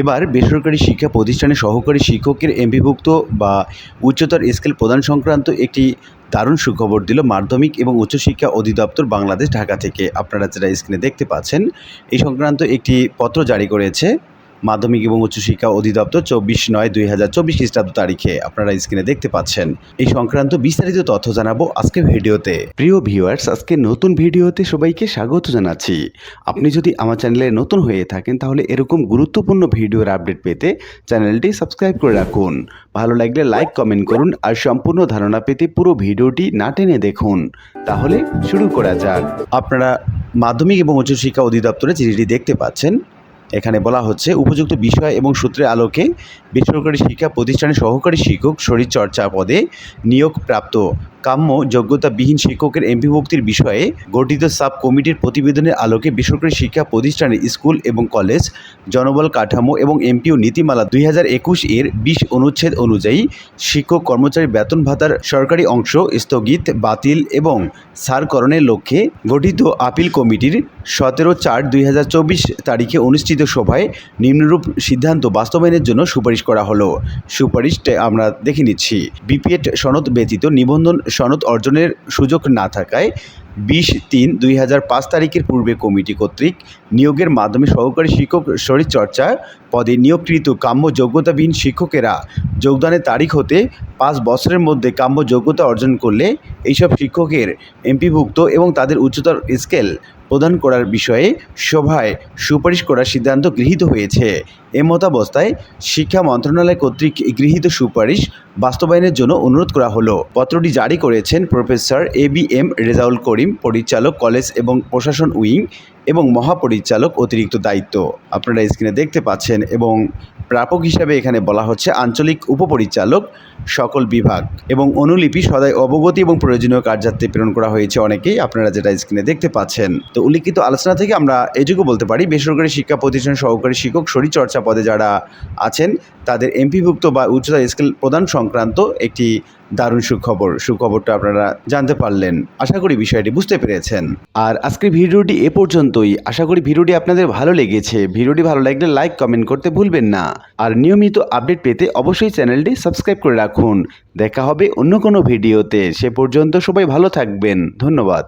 এবার বেসরকারি শিক্ষা প্রতিষ্ঠানে সহকারী শিক্ষকের এমপিভুক্ত বা উচ্চতর স্কেল প্রদান সংক্রান্ত একটি দারুণ সুখবর দিল মাধ্যমিক এবং উচ্চশিক্ষা অধিদপ্তর বাংলাদেশ ঢাকা থেকে। আপনারা যেটা স্ক্রিনে দেখতে পাচ্ছেন, এই সংক্রান্ত একটি পত্র জারি করেছে মাধ্যমিক এবং উচ্চশিক্ষা অধিদপ্তর চব্বিশ নয় দুই হাজার চব্বিশ খ্রিস্টাব্দ তারিখে আপনারা স্ক্রিনে দেখতে পাচ্ছেন। এই সংক্রান্ত বিস্তারিত তথ্য জানাব আজকের ভিডিওতে। প্রিয় ভিউয়ার্স, আজকে নতুন ভিডিওতে সবাইকে স্বাগত জানাচ্ছি। আপনি যদি আমার চ্যানেলে নতুন হয়ে থাকেন, তাহলে এরকম গুরুত্বপূর্ণ ভিডিওর আপডেট পেতে চ্যানেলটি সাবস্ক্রাইব করে রাখুন। ভালো লাগলে লাইক, কমেন্ট করুন আর সম্পূর্ণ ধারণা পেতে পুরো ভিডিওটি না টেনে দেখুন। তাহলে শুরু করা যাক। আপনারা মাধ্যমিক এবং উচ্চশিক্ষা অধিদপ্তরে চিঠিটি দেখতে পাচ্ছেন। এখানে বলা হচ্ছে, উপযুক্ত বিষয় এবং সূত্রের আলোকে বেসরকারি শিক্ষা প্রতিষ্ঠানের সহকারী শিক্ষক শরীরচর্চা পদে নিয়োগপ্রাপ্ত কাম্য যোগ্যতাবিহীন শিক্ষকের এমপিভুক্তির বিষয়ে গঠিত সাব কমিটির প্রতিবেদনের আলোকে বেসরকারি শিক্ষা প্রতিষ্ঠানের স্কুল এবং কলেজ, জনবল কাঠামো এবং এমপিও নীতিমালা দুই হাজার একুশ এর বিশ অনুচ্ছেদ অনুযায়ী শিক্ষক কর্মচারী বেতন ভাতার সরকারি অংশ স্থগিত, বাতিল এবং সারকরণের লক্ষ্যে গঠিত আপিল কমিটির সতেরো চার দুই হাজার চব্বিশ তারিখে অনুষ্ঠিত সভায় নিম্নরূপ সিদ্ধান্ত বাস্তবায়নের জন্য সুপারিশ করা হলো। সুপারিশটা আমরা দেখে নিচ্ছি। বিপিএড সনদ ব্যতীত নিবন্ধন সনদ অর্জনের সুযোগ না থাকায় বিশ তিন দুই পাঁচ তারিখের পূর্বে কমিটি কর্তৃক নিয়োগের মাধ্যমে সহকারী শিক্ষক শরীরচর্চা পদে নিয়োগকৃত কাম্য যোগ্যতাবিহীন শিক্ষকেরা যোগদানের তারিখ হতে পাঁচ বছরের মধ্যে কাম্য যোগ্যতা অর্জন করলে এইসব শিক্ষকের এমপিভুক্ত এবং তাদের উচ্চতর স্কেল প্রদান করার বিষয়ে সভায় সুপারিশ করার সিদ্ধান্ত গৃহীত হয়েছে। এ মতাবস্থায় শিক্ষা মন্ত্রণালয় কর্তৃক গৃহীত সুপারিশ বাস্তবায়নের জন্য অনুরোধ করা হলো। পত্রটি জারি করেছেন professor A B M Rezaul Karim, পরিচালক কলেজ এবং প্রশাসন উইং এবং মহাপরিচালক অতিরিক্ত দায়িত্ব। আপনারা স্ক্রিনে দেখতে পাচ্ছেন এবং প্রাপক হিসাবে এখানে বলা হচ্ছে আঞ্চলিক উপপরিচালক সকল বিভাগ এবং অনুলিপি সদাই অবগতি এবং প্রয়োজনীয় কার্যার্থে প্রেরণ করা হয়েছে অনেকেই। আপনারা যেটা স্ক্রিনে দেখতে পাচ্ছেন। তো উল্লিখিত আলোচনা থেকে আমরা এটুকু বলতে পারি, বেসরকারি শিক্ষা প্রতিষ্ঠান সহকারী শিক্ষক শরীরচর্চা পদে যারা আছেন, তাদের এমপিভুক্ত বা উচ্চতর স্কেল প্রদান সংক্রান্ত একটি দারুণ সুখবর। সুখবরটা আপনারা জানতে পারলেন। আশা করি বিষয়টি বুঝতে পেরেছেন। আর আজকের ভিডিওটি এ পর্যন্তই। আশা করি ভিডিওটি আপনাদের ভালো লেগেছে। ভিডিওটি ভালো লাগলে লাইক, কমেন্ট করতে ভুলবেন না। আর নিয়মিত আপডেট পেতে অবশ্যই চ্যানেলটি সাবস্ক্রাইব করে রাখুন। দেখা হবে অন্য কোনো ভিডিওতে। সে পর্যন্ত সবাই ভালো থাকবেন। ধন্যবাদ।